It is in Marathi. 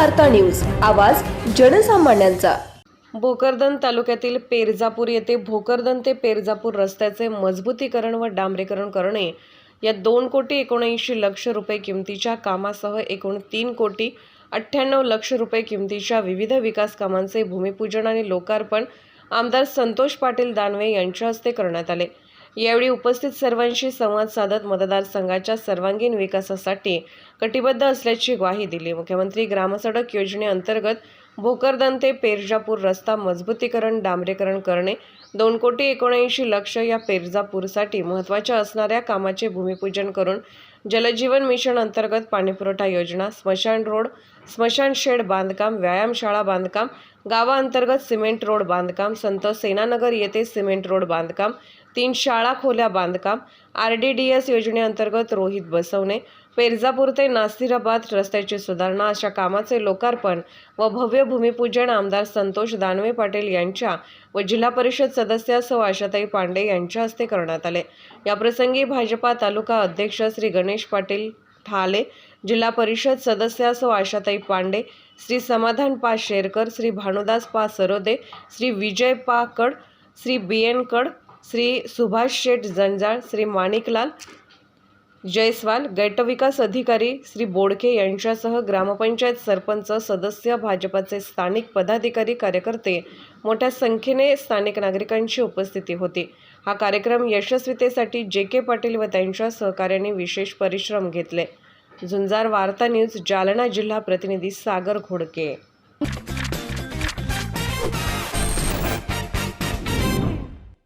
वार्ता न्यूज. आवाज जनसामान्यांचा. भोकरदन तालुक्यातील पेरजापूर येथे भोकरदन ते पेरजापूर रस्त्याचे मजबूतीकरण व डांबरीकरण करणे या दोन कोटी एकोणऐंशी लक्ष रुपये किमतीच्या कामासह एकूण तीन कोटी अठ्ठ्याण्णव लक्ष रुपये किमतीच्या विविध विकास कामांचे भूमिपूजन आणि लोकार्पण आमदार संतोष पाटील दानवे यांच्या हस्ते करण्यात आले. यावेळी उपस्थित सर्वांशी संवाद साधत मतदारसंघाच्या सर्वांगीण विकासासाठी कटिबद्ध असल्याची ग्वाही दिली. मुख्यमंत्री ग्रामसडक योजनेअंतर्गत भोकरदन ते पेरजापूर रस्ता मजबूतीकरण डांबरेकरण करणे दोन कोटी एकोणऐंशी लक्ष या पेरजापूरसाठी महत्त्वाच्या असणाऱ्या कामाचे भूमिपूजन करून जलजीवन मिशन अंतर्गत पाणीपुरवठा योजना स्मशान रोड स्मशान शेड बांधकाम व्यायामशाळा बांधकाम गावाअंतर्गत सिमेंट रोड बांधकाम संत सेनानगर येथे सिमेंट रोड बांधकाम तीन शाळा खोल्या बांधकाम आर डी डी एस योजनेअंतर्गत रोहित बसवणे पेरजापूर ते नासिराबाद रस्त्याची सुधारणा अशा कामाचे लोकार्पण व भव्य भूमिपूजन आमदार संतोष दानवे पाटील यांच्या व जिल्हा परिषद सदस्या सौ आशाताई पांडे यांच्या हस्ते करण्यात आले. याप्रसंगी भाजपा तालुका अध्यक्ष श्री गणेश पाटील ठाले जिल्हा परिषद सदस्या असो आशाताई पांडे श्री समाधान पा शेरकर श्री भानुदास पा सरोदे श्री विजय पा कड श्री बी एन कड श्री सुभाष शेठ जंजाळ श्री माणिकलाल जयस्वाल गटविकास अधिकारी श्री बोडके यांच्यासह ग्रामपंचायत सरपंच सदस्य भाजपाचे स्थानिक पदाधिकारी कार्यकर्ते मोठ्या संख्येने स्थानिक नागरिकांची उपस्थिती होती. हा कार्यक्रम यशस्वीतेसाठी जे के पाटील व त्यांच्या सहकार्याने विशेष परिश्रम घेतले. झुंजार वार्ता न्यूज जालना जिल्हा प्रतिनिधी सागर घोडके.